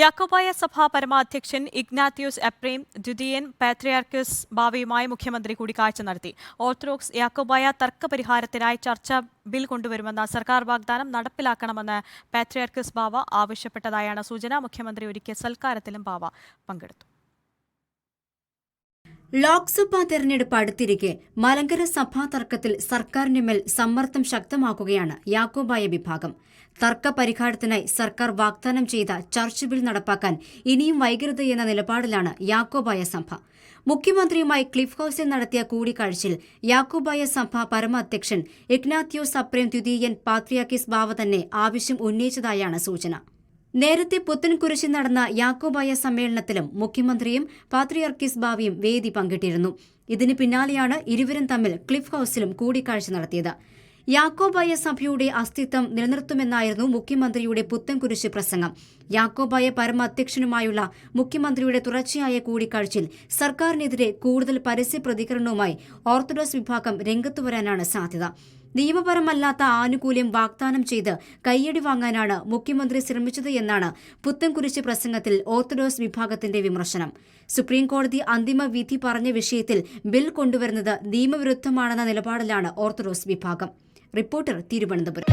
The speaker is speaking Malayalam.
യാക്കോബായ സഭാ പരമാധ്യക്ഷൻ ഇഗ്നാത്യൂസ് എപ്രേം ദ്വിതീയൻ പാത്രിയാർക്കസ് ബാവയുമായി മുഖ്യമന്ത്രി കൂടിക്കാഴ്ച നടത്തി. ഓർത്തഡോക്സ് യാക്കോബായ തർക്കപരിഹാരത്തിനായി ചർച്ച ബിൽ കൊണ്ടുവരുമെന്ന സർക്കാർ വാഗ്ദാനം നടപ്പിലാക്കണമെന്ന് പാത്രിയാർക്കസ് ബാവ ആവശ്യപ്പെട്ടതായാണ് സൂചന. മുഖ്യമന്ത്രി ഒരുക്കിയ സൽക്കാരത്തിലും ബാവ പങ്കെടുത്തു. ലോക്സഭാ തെരഞ്ഞെടുപ്പ് അടുത്തിരിക്കെ മലങ്കര സഭാ തർക്കത്തിൽ സർക്കാരിന്റെ മേൽ സമ്മർദ്ദം ശക്തമാക്കുകയാണ് യാക്കോബായ വിഭാഗം. തർക്ക പരിഹാരത്തിനായി സർക്കാർ വാഗ്ദാനം ചെയ്ത ചർച്ച് ബിൽ നടപ്പാക്കാൻ ഇനിയും വൈകരുത് എന്ന നിലപാടിലാണ് യാക്കോബായ സഭ. മുഖ്യമന്ത്രിയുമായി ക്ലിഫ് ഹൌസിൽ നടത്തിയ കൂടിക്കാഴ്ചയിൽ യാക്കോബായ സഭ പരമാധ്യക്ഷൻ ഇഗ്നാത്യോസ് അപ്രേം ദ്വിതീയൻ പാത്രിയാക്കിസ് ബാവ തന്നെ ആവശ്യം ഉന്നയിച്ചതായാണ് സൂചന. നേരത്തെ പുത്തൻകുരിശിൽ നടന്ന യാക്കോബായ സമ്മേളനത്തിലും മുഖ്യമന്ത്രിയും പാത്രിയർക്കിസ് ബാവിയും വേദി പങ്കിട്ടിരുന്നു. ഇതിന് പിന്നാലെയാണ് ഇരുവരും തമ്മിൽ ക്ലിഫ് ഹൌസിലും കൂടിക്കാഴ്ച നടത്തിയത്. യാക്കോബായ സഭയുടെ അസ്തിത്വം നിലനിർത്തുമെന്നായിരുന്നു മുഖ്യമന്ത്രിയുടെ പുത്തൻകുരിശ് പ്രസംഗം. യാക്കോബായ പരമാധ്യക്ഷനുമായുള്ള മുഖ്യമന്ത്രിയുടെ തുടർച്ചയായ കൂടിക്കാഴ്ചയിൽ സർക്കാരിനെതിരെ കൂടുതൽ പരസ്യ പ്രതികരണവുമായി ഓർത്തഡോക്സ് വിഭാഗം രംഗത്തു വരാനാണ് സാധ്യത. നിയമപരമല്ലാത്ത ആനുകൂല്യം വാഗ്ദാനം ചെയ്ത് കയ്യടി വാങ്ങാനാണ് മുഖ്യമന്ത്രി ശ്രമിച്ചത് എന്നാണ് പുത്തൻകുരിശ് പ്രസംഗത്തിൽ ഓർത്തഡോക്സ് വിഭാഗത്തിന്റെ വിമർശനം. സുപ്രീംകോടതി അന്തിമ വിധി പറഞ്ഞ വിഷയത്തിൽ ബിൽ കൊണ്ടുവരുന്നത് നിയമവിരുദ്ധമാണെന്ന നിലപാടിലാണ് ഓർത്തഡോക്സ് വിഭാഗം. റിപ്പോർട്ടർ തിരുവനന്തപുരം.